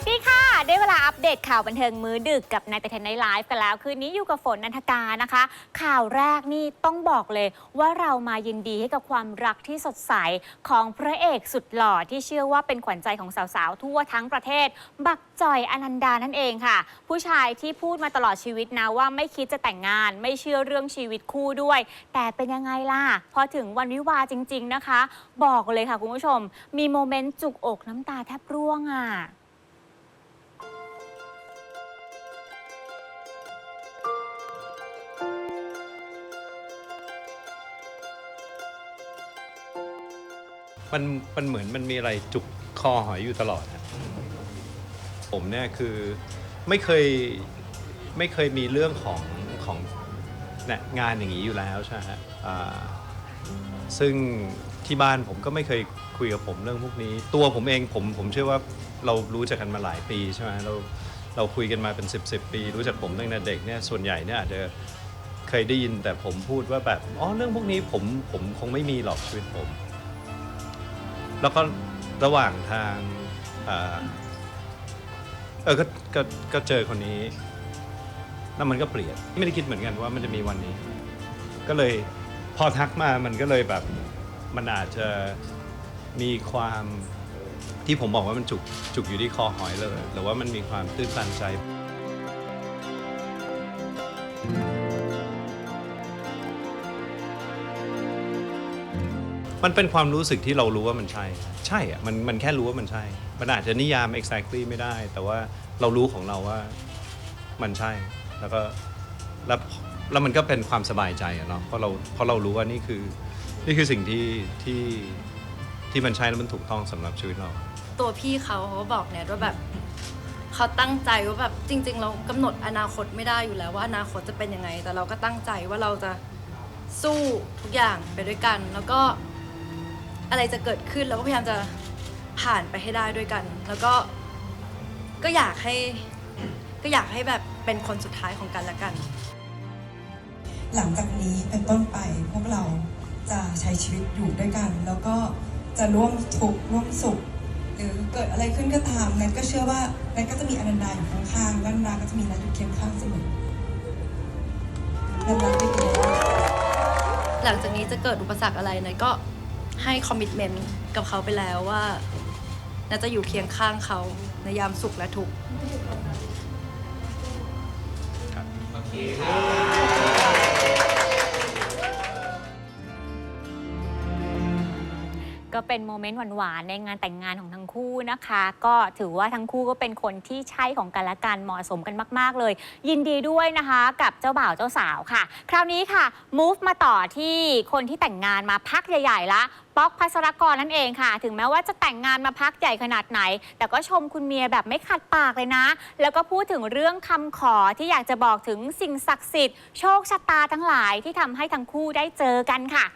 สดีค่ะ ได้เวลาอัปเดตข่าวบันเทิงมื้อดึกกับนายแต่เทนในไลฟ์กันแล้ว คืนนี้อยู่กับฝนนันทกานะคะ ข่าวแรกนี่ต้องบอกเลยว่าเรามายินดีให้กับความรักที่สดใสของพระเอกสุดหล่อที่เชื่อว่าเป็นขวัญใจของสาวๆ ทั่วทั้งประเทศ บักจอยอนันดานั่นเองค่ะ ผู้ชายที่พูดมาตลอดชีวิตนะว่าไม่คิดจะแต่งงาน ไม่เชื่อเรื่องชีวิตคู่ด้วย แต่เป็นยังไงล่ะพอถึงวันวิวาจริง ๆนะคะ บอกเลยค่ะคุณผู้ชม มีโมเมนต์จุกอกน้ำตาแทบร่วงอะ มันมันเหมือนมันมีอะไรจุกคอหอยอยู่ตลอดอะผมเนี่ยคือไม่เคยไม่เคยมีเรื่องของของเนี่ยงานอย่างนี้อยู่แล้วใช่ไหมฮะอ่าซึ่งที่บ้านผมก็ไม่เคยคุยกับผมเรื่องพวกนี้ ตัวผมเองผมผมเชื่อว่าเรารู้จักกันมาหลายปีใช่ไหมเราเราคุยกันมาเป็น 10บสปี รู้จักผมตั้งแต่เด็กเนี่ยส่วนใหญ่เนี่ยอาจจะเคยได้ยินแต่ผมพูดว่าแบบอ๋อเรื่องพวกนี้ผมผมคงไม่มีหรอกชีวิตผม แล้วก็ระหว่างทางเออเออก็ก็ก็เจอคนนี้ แล้วมันก็เปลี่ยนไม่ได้คิดเหมือนกันว่ามันจะมีวันนี้ ก็เลยพอทักมามันก็เลยแบบมันอาจจะมีความที่ผมบอกว่ามันจุกจุกอยู่ที่คอหอยเลยหรือว่ามันมีความตื้นตันใจ มันเป็นความรู้สึกที่เรารู้ว่ามันใช่ ใช่อะมันมันแค่รู้ว่ามันใช่ มันอาจจะนิยาม exactly ไม่ได้ แต่ว่าเรารู้ของเราว่ามันใช่ แล้วก็แล้วแล้วมันก็เป็นความสบายใจอะเนาะเพราะเราเพราะเรารู้ว่านี่คือ นี่คือสิ่งที่ที่ที่มันใช่แล้วมันถูกต้องสำหรับชีวิตเรา ตัวพี่เขาเขาก็บอกแนทว่าแบบเขาตั้งใจว่าแบบจริง ๆ เรากำหนดอนาคตไม่ได้อยู่แล้วว่าอนาคตจะเป็นยังไง แต่เราก็ตั้งใจว่าเราจะสู้ทุกอย่างไปด้วยกัน แล้วก็ อะไรจะเกิดขึ้นเราก็พยายามจะผ่านไปให้ได้ด้วยกัน แล้วก็ก็อยากให้ก็อยากให้แบบเป็นคนสุดท้ายของกันและกัน หลังจากนี้เป็นต้นไปพวกเราจะใช้ชีวิตอยู่ด้วยกัน แล้วก็จะร่วมทุกข์ร่วมสุข หรือเกิดอะไรขึ้นก็ตามแนทก็เชื่อว่าแนทก็จะมีอนันดาอยู่ข้างๆและอนันดาก็จะมีแนทอยู่เคียงข้างเสมอแนทรักพี่เอ๋หลังจากนี้จะเกิดอุปสรรคอะไรเนยก็ ให้คอมมิชเมนต์กับเขาไปแล้วว่าน่าจะอยู่เคียงข้างเขาในยามสุขและทุกข์ ก็เป็นโมเมนต์หวานๆในงานแต่งงานของทั้งคู่นะคะ ก็ถือว่าทั้งคู่ก็เป็นคนที่ใช่ของกันและกันเหมาะสมกันมาก ๆ เลย ยินดีด้วยนะคะ กับเจ้าบ่าวเจ้าสาวค่ะ คราวนี้ค่ะ move มาต่อที่คนที่แต่งงานมาพักใหญ่ๆละป๊อกพัสรกรนั่นเองค่ะ ถึงแม้ว่าจะแต่งงานมาพักใหญ่ขนาดไหน แต่ก็ชมคุณเมียแบบไม่ขัดปากเลยนะ แล้วก็พูดถึงเรื่องคำขอที่อยากจะบอกถึงสิ่งศักดิ์สิทธิ์โชคชะตาทั้งหลายที่ทำให้ทั้งคู่ได้เจอกันค่ะ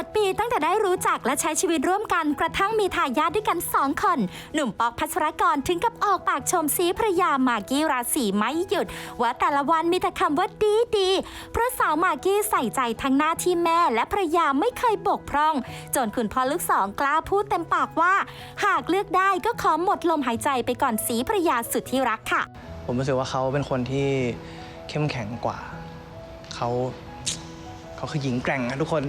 8 ปีตั้งแต่ได้รู้จักและใช้ชีวิตร่วมกันกระทั่งมีทายาทด้วยกัน 2 คน หนุ่มปอกพัชรกรถึงกับออกปากชมซีภรรยามากกี้ราศีไม่หยุด ว่าแต่ละวันมีแต่คำว่าดีดีเพราะสาวมากกี้ใส่ใจทั้งหน้าที่แม่และภรรยาไม่เคยบกพร่อง จนคุณพ่อลูกสองกล้าพูดเต็มปากว่า หากเลือกได้ก็ขอหมดลมหายใจไปก่อนสีภรรยาสุดที่รักค่ะ ผมรู้สึกว่าเขาเป็นคนที่เข้มแข็งกว่าเขาเขาคือหญิงแกร่งนะทุกคน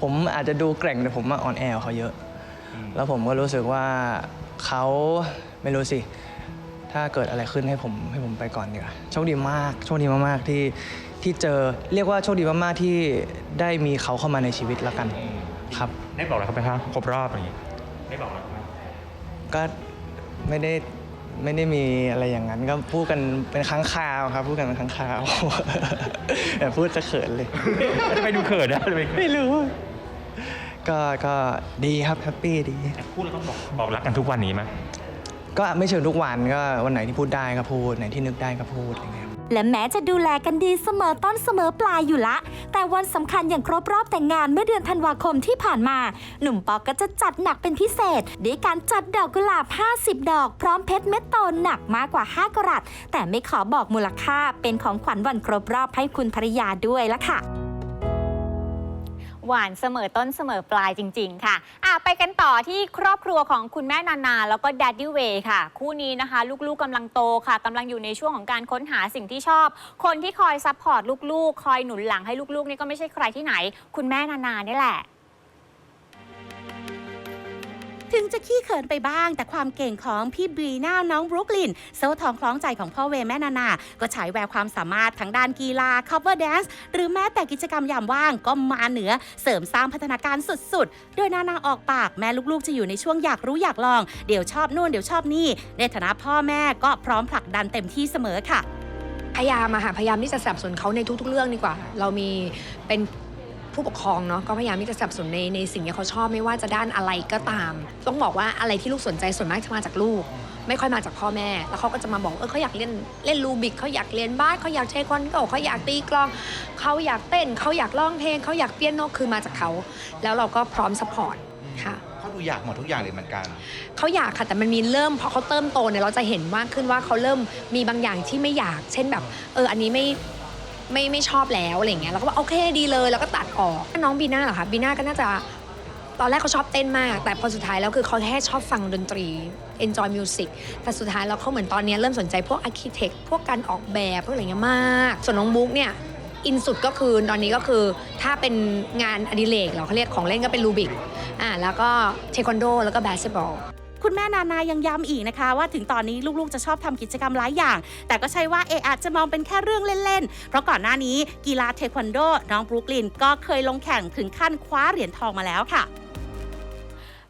ผมอาจจะดูแกร่งแต่ผมมาอ่อนแอกว่าเขาเยอะ แล้วผมก็รู้สึกว่าเขาไม่รู้สิ ถ้าเกิดอะไรขึ้นให้ผมให้ผมไปก่อนดีกว่าโชคดีมากโชคดีมากๆที่ที่เจอเรียกว่าโชคดีมากๆที่ได้มีเขาเข้ามาในชีวิตแล้วกันครับ ได้บอกอะไรเขาไหมครับครบรอบอย่างนี้ได้บอกอะไรเขาไหมก็ไม่ได้ไม่ได้มีอะไรอย่างนั้นก็พูดกันเป็นครั้งคราวครับ พูดกันเป็นครั้งคราวแต่พูดจะเขินเลยทำไมดูเขินนะทำไมเขิน ไม่รู้ ก็ก็ดีครับแฮปปี้ดี พูดแล้วต้องบอกบอกรักกันทุกวันนี้ไหมก็ไม่เชิงทุกวันก็วันไหนที่พูดได้ก็พูดไหนที่นึกได้ก็พูดอะไรเงี้ยและแม้จะดูแลกันดีเสมอต้นเสมอปลายอยู่ละ แต่วันสำคัญอย่างครบรอบแต่งงานเมื่อเดือนธันวาคมที่ผ่านมา หนุ่มปอกก็จะจัดหนักเป็นพิเศษด้วยการจัดดอกกุหลาบ 50 ดอก พร้อมเพชรเม็ดโตหนักมากกว่า 5กรัตแต่ไม่ขอบอกมูลค่าเป็นของขวัญวันครบรอบให้คุณภรรยาด้วยละค่ะ หวานเสมอต้นเสมอปลายจริง ๆ ค่ะอะ ไปกันต่อที่ครอบครัวของคุณแม่นานา แล้วก็ Daddy Way ค่ะ คู่นี้นะคะ ลูกๆกำลังโตค่ะกำลังอยู่ในช่วงของการค้นหาสิ่งที่ชอบ คนที่คอยซัพพอร์ตลูกๆ คอยหนุนหลังให้ลูกๆนี่ก็ไม่ใช่ใครที่ไหน คุณแม่นานานี่แหละ ถึงจะขี้เขินไปบ้าง แต่ความเก่งของพี่บีน่าน้องบรุกลินโซ่ทองคล้องใจของพ่อเวแม่นานา ก็ฉายแววความสามารถทั้งด้านกีฬา cover dance หรือแม้แต่กิจกรรมยามว่างก็มาเหนือเสริมสร้างพัฒนาการสุดๆ โดยนานาออกปากแม่ลูกๆ จะอยู่ในช่วงอยากรู้อยากลอง เดี๋ยวชอบนู่นเดี๋ยวชอบนี่ ในฐานะพ่อแม่ก็พร้อมผลักดันเต็มที่เสมอค่ะพยายามอะค่ะพยายามที่จะสนับสนุนเขาในทุกๆเรื่องดีกว่า เรามีเป็น ผู้ปกครองเนาะก็พยายามที่จะสนับสนุนในในสิ่งที่เขาชอบไม่ว่าจะด้านอะไรก็ตาม ต้องบอกว่าอะไรที่ลูกสนใจส่วนมากจะมาจากลูก ไม่ค่อยมาจากพ่อแม่ แล้วเขาก็จะมาบอกเออเขาอยากเล่นเล่นรูบิกเขาอยากเรียนบาสเขาอยากเทควันโดเขาอยากตีกลองเขาอยากเต้นเขาอยากร้องเพลงเขาอยากเปียโนคือมาจากเขาแล้วเราก็พร้อมสปอร์ตค่ะเขาดูอยากหมดทุกอย่างเลยเหมือนกัน เขาอยากค่ะแต่มันมีเริ่มพอเขาเติมโตเนี่ยเราจะเห็นมากขึ้นว่าเขาเริ่มมีบางอย่างที่ไม่อยาก เช่นแบบ เอออันนี้ไม่ ไม่ไม่ชอบแล้วอะไรเงี้ยเราก็บอกโอเคดีเลยแล้วก็ตัดออกน้องบีน่าเหรอคะบีน่าก็น่าจะตอนแรกเขาชอบเต้นมาก แต่พอสุดท้ายแล้วคือเขาแค่ชอบฟังดนตรี enjoy music แต่สุดท้ายแล้วเขาเหมือนตอนนี้เริ่มสนใจพวก architect พวกการออกแบบพวกอะไรเงี้ยมาก ส่วนน้องบุ๊กเนี่ยอินสุดก็คือตอนนี้ก็คือถ้าเป็นงานอดิเรกเราเขาเรียกของเล่นก็เป็นรูบิกอ่าแล้วก็เทควันโดแล้วก็บาสเกตบอล คุณแม่นานายังย้ำอีกนะคะ ว่าถึงตอนนี้ลูกๆจะชอบทำกิจกรรมหลายอย่าง แต่ก็ใช่ว่าเออาจจะมองเป็นแค่เรื่องเล่นๆ เพราะก่อนหน้านี้กีฬาเทควันโด น้องบรุกลินก็เคยลงแข่งถึงขั้นคว้าเหรียญทองมาแล้วค่ะ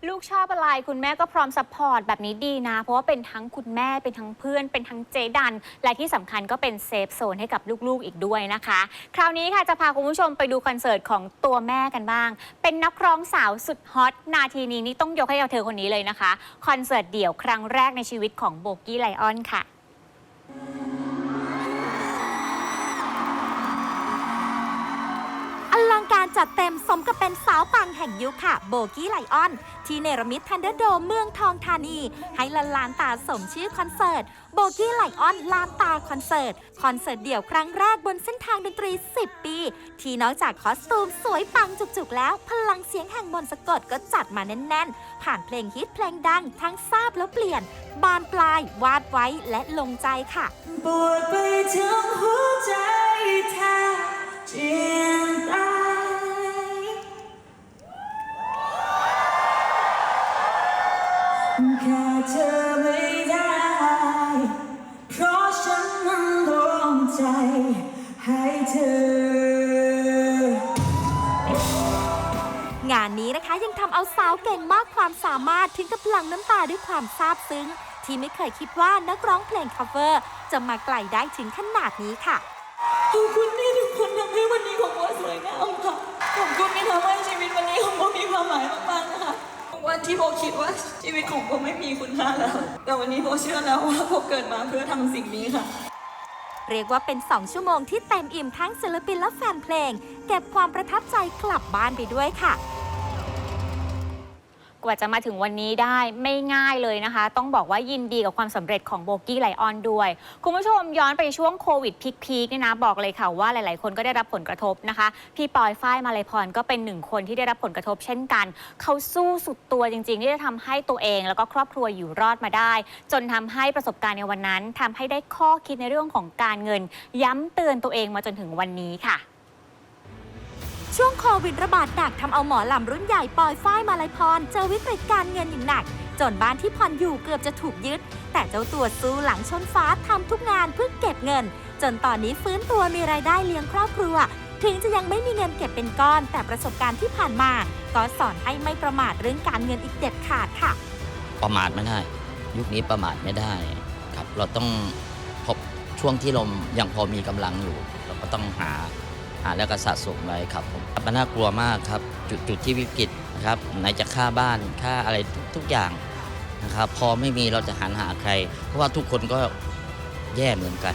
ลูกชอบอะไรคุณแม่ก็พร้อมซัพพอร์ตแบบนี้ดีนะ เพราะว่าเป็นทั้งคุณแม่เป็นทั้งเพื่อน เป็นทั้งเจดัน และที่สำคัญก็เป็นเซฟโซนให้กับลูกๆอีกด้วยนะคะ คราวนี้ค่ะจะพาคุณผู้ชมไปดูคอนเสิร์ตของตัวแม่กันบ้าง เป็นนักร้องสาวสุดฮอตนาทีนี้นี่ต้องยกให้กับเธอคนนี้เลยนะคะคอนเสิร์ตเดี่ยวครั้งแรกในชีวิตของโบกี้ไลออนค่ะ อลังการจัดเต็มสมกับเป็นสาวปังแห่งยุคค่ะ โบกี้ไลออน ที่เนรมิตทันเดอร์โดเมืองทองธานี ให้ละลานตาสมชื่อคอนเสิร์ต โบกี้ไลออนลานตาคอนเสิร์ต คอนเสิร์ตเดี่ยวครั้งแรกบนเส้นทางดนตรี 10 ปี ที่นอกจากคอสตูมสวยปังจุกๆ แล้ว พลังเสียงแห่งมนต์สะกดก็จัดมาแน่นๆ ผ่านเพลงฮิตเพลงดังทั้งทราบแล้วเปลี่ยน บานปลาย วาดไว้และลงใจค่ะปวดไปทั้งหัวใจแท เอาสาวเก่งมากความสามารถถึงกับหลั่งน้ำตาด้วยความซาบซึ้ง ที่ไม่เคยคิดว่านักร้องเพลง cover จะมาไกลได้ถึงขนาดนี้ค่ะขอบคุณที่ทุกคนทำให้วันนี้ของโบสวยงามค่ะขอบคุณที่ทำให้ชีวิตวันนี้ของโบมีความหมายมากๆนะคะวันที่โบคิดว่าชีวิตของโบไม่มีคุณค่าแล้ว แต่วันนี้โบเชื่อแล้วว่าโบเกิดมาเพื่อทำสิ่งนี้ค่ะ เรียกว่าเป็น 2 ชั่วโมงที่เต็มอิ่มทั้งศิลปินและแฟนเพลง เก็บความประทับใจกลับบ้านไปด้วยค่ะ กว่าจะมาถึงวันนี้ได้ไม่ง่ายเลยนะคะ ต้องบอกว่ายินดีกับความสำเร็จของโบกี้ไลออนด้วย คุณผู้ชมย้อนไปช่วงโควิดพีคๆเนี่ยนะ บอกเลยค่ะว่าหลาย ๆ คนก็ได้รับผลกระทบนะคะ พี่ปอยฝ้ายมาลัยพรก็เป็นหนึ่งคนที่ได้รับผลกระทบเช่นกัน เขาสู้สุดตัวจริง ๆ ที่จะทำให้ตัวเอง แล้วก็ครอบครัวอยู่รอดมาได้ จนทำให้ประสบการณ์ในวันนั้นทำให้ได้ข้อคิดในเรื่องของการเงิน ย้ำเตือนตัวเองมาจนถึงวันนี้ค่ะ ช่วงโควิดระบาดหนักทำเอาหมอลำรุ่นใหญ่ปอยฝ้ายมาลัยพร เจอวิกฤตการเงินอย่างหนัก จนบ้านที่ผ่อนอยู่เกือบจะถูกยึด แต่เจ้าตัวสู้หลังชนฟ้าทำทุกงานเพื่อเก็บเงิน จนตอนนี้ฟื้นตัวมีรายได้เลี้ยงครอบครัว ถึงจะยังไม่มีเงินเก็บเป็นก้อน แต่ประสบการณ์ที่ผ่านมา ก็สอนให้ไม่ประมาทเรื่องการเงินอีกเด็ดขาดค่ะ ประมาทไม่ได้ ยุคนี้ประมาทไม่ได้ครับเราต้องพบช่วงที่เรายังพอมีกำลังอยู่ เราก็ต้องหาาแล้วก็สะสมไว้ครับผมมันน่ากลัวมากครับจุดจุดที่วิกฤตนะครับไหนจะค่าบ้านค่าอะไรทุกทุกอย่างนะครับพอไม่มีเราจะหันหาใคร เพราะว่าทุกคนก็แย่เหมือนกัน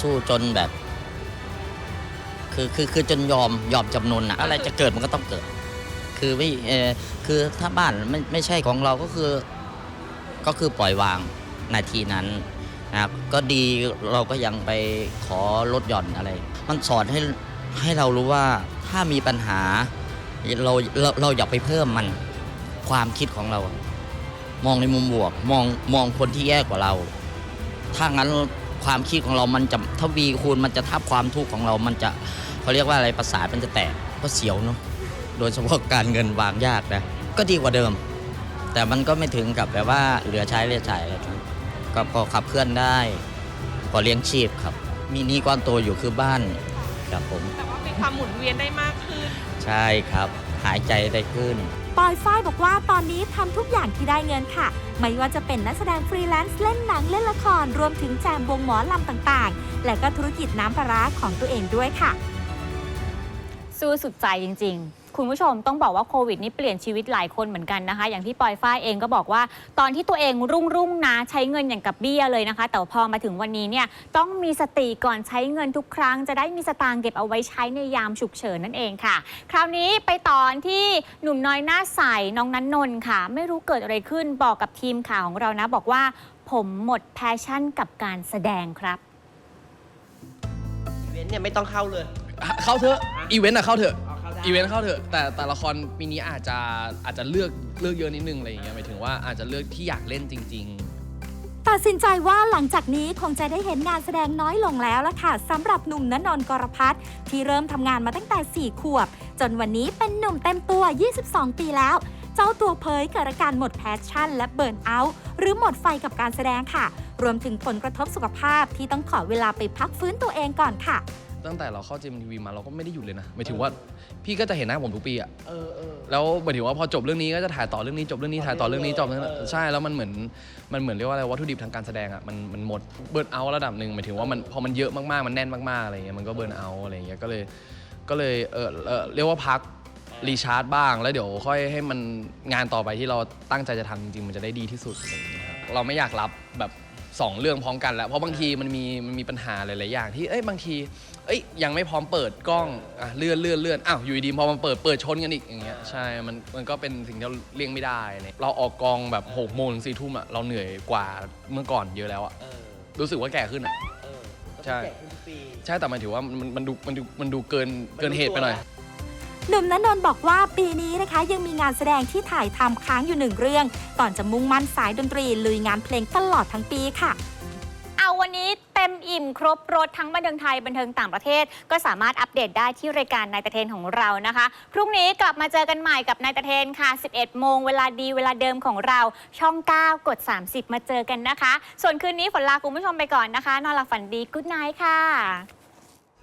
สู้จนแบบ คือคือคือจนยอมยอมจำนนอะอะไรจะเกิดมันก็ต้องเกิด คือไม่เออคือถ้าบ้านไม่ไม่ใช่ของเราก็คือ ก็คือปล่อยวางนาทีนั้นนะครับก็ดีเราก็ยังไปขอลดหย่อนอะไร มันสอนให้ ให้เรารู้ว่าถ้ามีปัญหาเราเราเราอย่าไปเพิ่มมันความคิดของเรา มองในมุมบวก มองมองคนที่แย่กว่าเรา ถ้างั้นความคิดของเรามันจะทวีคูณมันจะทับความทุกข์ของเรา มันจะเขาเรียกว่าอะไรประสาทมันจะแตกก็เสียวเนาะโดยเฉพาะการเงินวางยากนะก็ดีกว่าเดิม แต่มันก็ไม่ถึงกับแบบว่าเหลือใช้เหลือจ่ายอะไรครับก็พอขับเคลื่อนได้พอเลี้ยงชีพครับ มีหนี้ก้อนโตอยู่คือบ้าน ครับผม แต่ว่ามีความหมุนเวียนได้มากขึ้น ใช่ครับ หายใจได้ขึ้น ปอยฝ้ายบอกว่าตอนนี้ทำทุกอย่างที่ได้เงินค่ะ ไม่ว่าจะเป็นนักแสดงฟรีแลนซ์เล่นหนังเล่นละคร รวมถึงแจมวงหมอลำต่างๆ และก็ธุรกิจน้ำปลาร้าของตัวเองด้วยค่ะ สู้สุดใจจริง ๆ คุณผู้ชมต้องบอกว่าโควิดนี่เปลี่ยนชีวิตหลายคนเหมือนกันนะคะ อย่างที่ปอยฝ้ายเองก็บอกว่า ตอนที่ตัวเองรุ่งรุ่งๆนะใช้เงินอย่างกับเบี้ยเลยนะคะ แต่พอมาถึงวันนี้เนี่ยต้องมีสติก่อนใช้เงินทุกครั้ง จะได้มีสตางค์เก็บเอาไว้ใช้ในยามฉุกเฉินนั่นเองค่ะ คราวนี้ไปตอนที่หนุ่มน้อยหน้าใสน้องนันนนท์ค่ะ ไม่รู้เกิดอะไรขึ้นบอกกับทีมข่าวของเรานะ บอกว่าผมหมดแพชชั่นกับการแสดงครับอีเวนต์เนี่ยไม่ต้องเข้าเลย เข้าเถอะอีเวนต์อะเข้าเถอะเอาเข้าได้อีเวนต์เข้าเถอะ แต่แต่ละครปีนี้อาจจะอาจจะเลือกเลือกเยอะนิดนึงอะไรอย่างเงี้ยหมายถึงว่าอาจจะเลือกที่อยากเล่นจริง ๆ ตัดสินใจว่าหลังจากนี้คงจะได้เห็นงานแสดงน้อยลงแล้วละค่ะสำหรับหนุ่มณนนท์กรพัฒน์ที่เริ่มทำงานมาตั้งแต่ 4 ขวบ จนวันนี้เป็นหนุ่มเต็มตัว 22 ปีแล้ว เจ้าตัวเผยเกิดอาการหมดแพชชั่น และเบิร์นเอาท์หรือหมดไฟกับการแสดงค่ะ รวมถึงผลกระทบสุขภาพที่ต้องขอเวลาไปพักฟื้นตัวเองก่อนค่ะ ตั้งแต่เราเข้าเจมทีวีมาเราก็ไม่ได้หยุดเลยนะหมายถึงว่าพี่ก็จะเห็นหน้าผมทุกปีอะเออเออ แล้วหมายถึงว่าพอจบเรื่องนี้ก็จะถ่ายต่อเรื่องนี้จบเรื่องนี้ถ่ายต่อเรื่องนี้จบเรื่องนี้เออ ใช่แล้วมันเหมือนมันเหมือนเรียกว่าอะไรวัตถุดิบทางการแสดงอะมันมันหมดเบิร์นเอาระดับหนึ่งหมายถึงว่ามันพอมันเยอะมากๆมันแน่นมากๆอะไรอย่างเงี้ยมันก็เบิร์นเอาอะไรอย่างเงี้ยก็เลยก็เลยเออเออเรียกว่าพักรีชาร์จบ้าง แล้วเดี๋ยวค่อยให้มันงานต่อไปที่เราตั้งใจจะทำจริงๆมันจะได้ดีที่สุดอะไรอย่างเงี้ยครับเราไม่อยากรับแบบ สองเรื่องพร้อมกันแล้ว เพราะบางทีมันมีมันมีปัญหาหลาย ๆ อย่างที่เอ้ยบางที เอ้ยยังไม่พร้อมเปิดกล้องอะเลื่อนเลื่อนเลื่อนอ้าวอยู่ดีๆพอมันเปิดเปิดชนกันอีกอย่างเงี้ยใช่มันมันก็เป็นสิ่งที่เราเลี่ยงไม่ได้เนี่ยเราออกกองแบบหกโมงถึงสี่ทุ่มอะเราเหนื่อยกว่าเมื่อก่อนเยอะแล้วอะเออรู้สึกว่าแก่ขึ้นอะเออก็ใช่ แจกขึ้นทุกปี ใช่แต่หมายถึงว่ามันมันดูมันดูมันดูเกินเกินเหตุไปหน่อย หนุ่มณนนท์บอกว่าปีนี้นะคะยังมีงานแสดงที่ถ่ายทำค้างอยู่หนึ่งเรื่อง ก่อนจะมุ่งมั่นสายดนตรีลุยงานเพลงตลอดทั้งปีค่ะ เอาวันนี้เต็มอิ่มครบรถทั้งบันเทิงไทยบันเทิงต่างประเทศ ก็สามารถอัปเดตได้ที่รายการนายตะเทนของเรานะคะ พรุ่งนี้กลับมาเจอกันใหม่กับนายตะเทนค่ะ 11 โมงเวลาดีเวลาเดิมของเราช่อง 9 กด 30 มาเจอกันนะคะ ส่วนคืนนี้ฝนลาคุณผู้ชมไปก่อนนะคะ นอนหลับฝันดีกุ๊ดไนท์ค่ะ